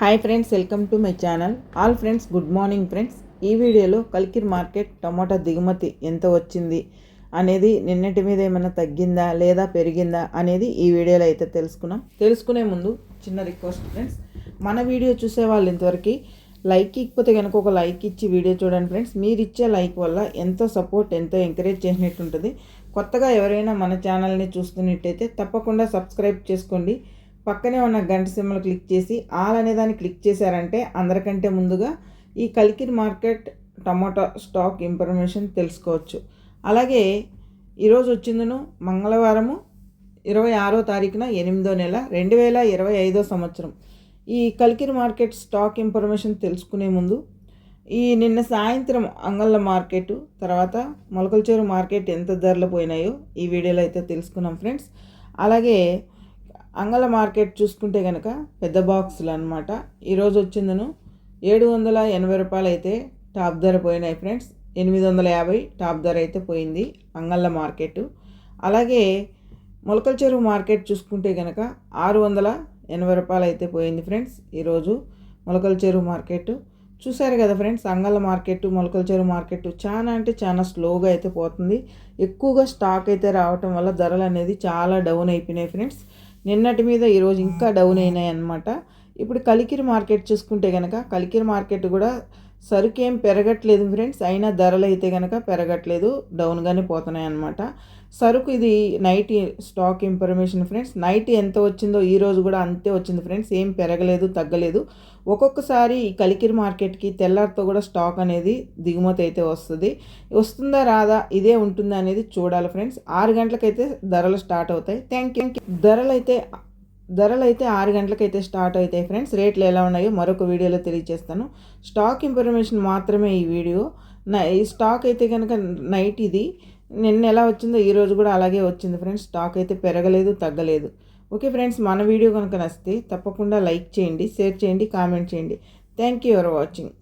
Hi friends welcome to my channel all friends good morning friends ఈ వీడియోలో కల్కిర్ market టమాటా దిగుమతి ఎంత వచ్చింది అనేది నిన్నటి మీద ఏమైనా తగ్గిందా లేదా పెరిగిందా అనేది ఈ వీడియోలో అయితే తెలుసుకున్నాం. తెలుసుకునే ముందు చిన్న రిక్వెస్ట్ ఫ్రెండ్స్ మన వీడియో చూసే వాళ్ళు ఇంతవరకు లైక్ ఇకపోతే కనుక ఒక లైక్ ఇచ్చి వీడియో చూడండి ఫ్రెండ్స్ మీరు ఇచ్చే లైక్ వల్ల ఎంతో సపోర్ట్ ఎంతో ఎంకరేజ్ చేసినట్టు ఉంటుంది కొత్తగా ఎవరైనా మన ఛానల్ని చూస్తున్నట్టయితే తప్పకుండా సబ్స్క్రైబ్ చేసుకోండి. పక్కనే ఉన్న గంట సింబల్ క్లిక్ చేసి ఆల్ అనే దాన్ని క్లిక్ చేశారంటే అందరికంటే ముందుగా ఈ కలికిరి మార్కెట్ టమాటా స్టాక్ ఇన్ఫర్మేషన్ తెలుసుకోవచ్చు. అలాగే ఈరోజు వచ్చిందను మంగళవారము ఇరవై ఆరో తారీఖున ఎనిమిదో నెల రెండు వేల ఇరవై ఐదో సంవత్సరం. ఈ కలికిరి మార్కెట్ స్టాక్ ఇన్ఫర్మేషన్ తెలుసుకునే ముందు ఈ నిన్న సాయంత్రం అంగళ్ళ మార్కెట్ తర్వాత మొలకలచేరు మార్కెట్ ఎంత ధరలు పోయినాయో ఈ వీడియోలో అయితే తెలుసుకున్నాం ఫ్రెండ్స్. అలాగే అంగళ మార్కెట్ చూసుకుంటే కనుక పెద్ద బాక్సులు అనమాట ఈరోజు వచ్చిందను ఏడు వందల ఎనభై రూపాయలు అయితే టాప్ ధర పోయినాయి ఫ్రెండ్స్. ఎనిమిది వందల యాభై టాప్ ధర అయితే పోయింది అంగళ్ళ మార్కెట్ అలాగే మొలకల చెరువు మార్కెట్ చూసుకుంటే కనుక ఆరు వందల ఎనభై రూపాయలు అయితే పోయింది ఫ్రెండ్స్ ఈరోజు మొలకల చెరువు మార్కెట్ చూసారు కదా ఫ్రెండ్స్ అంగళ్ళ మార్కెట్ మొలకల చెరువు మార్కెట్ చాలా అంటే చాలా స్లోగా అయితే పోతుంది. ఎక్కువగా స్టాక్ అయితే రావటం వల్ల ధరలు అనేది చాలా డౌన్ అయిపోయినాయి ఫ్రెండ్స్. నిన్నటి మీద ఈరోజు ఇంకా డౌన్ అయినాయి అనమాట ఇప్పుడు కలికిరి మార్కెట్ చూసుకుంటే కనుక కలికిరి మార్కెట్ కూడా సరుకు ఏం పెరగట్లేదు ఫ్రెండ్స్. అయినా ధరలు అయితే కనుక పెరగట్లేదు. డౌన్గానే పోతున్నాయి అనమాట సరుకు ఇది night stock information friends. Night ఎంత వచ్చిందో ఈ రోజు కూడా అంతే వచ్చింది ఫ్రెండ్స్. ఏం పెరగలేదు తగ్గలేదు. ఒక్కొక్కసారి ఈ కలికిరి మార్కెట్కి తెల్లారితో కూడా స్టాక్ అనేది దిగుమతి అయితే వస్తుంది. వస్తుందా రాదా? ఇదే ఉంటుందా అనేది చూడాలి ఫ్రెండ్స్. ఆరు గంటలకైతే ధరలు స్టార్ట్ అవుతాయి. Thank you. ధరలు అయితే ధరలు అయితే ఆరు గంటలకైతే స్టార్ట్ అవుతాయి ఫ్రెండ్స్. రేట్లు ఎలా ఉన్నాయో మరొక వీడియోలో తెలియజేస్తాను. స్టాక్ ఇన్ఫర్మేషన్ మాత్రమే ఈ వీడియో. ఈ స్టాక్ అయితే కనుక నైట్ ఇది. నిన్న ఎలా వచ్చిందో ఈరోజు కూడా అలాగే వచ్చింది ఫ్రెండ్స్. స్టాక్ అయితే పెరగలేదు తగ్గలేదు. ఓకే ఫ్రెండ్స్ మన వీడియో కనుక నచ్చితే తప్పకుండా లైక్ చేయండి షేర్ చేయండి కామెంట్ చేయండి. Thank you for watching.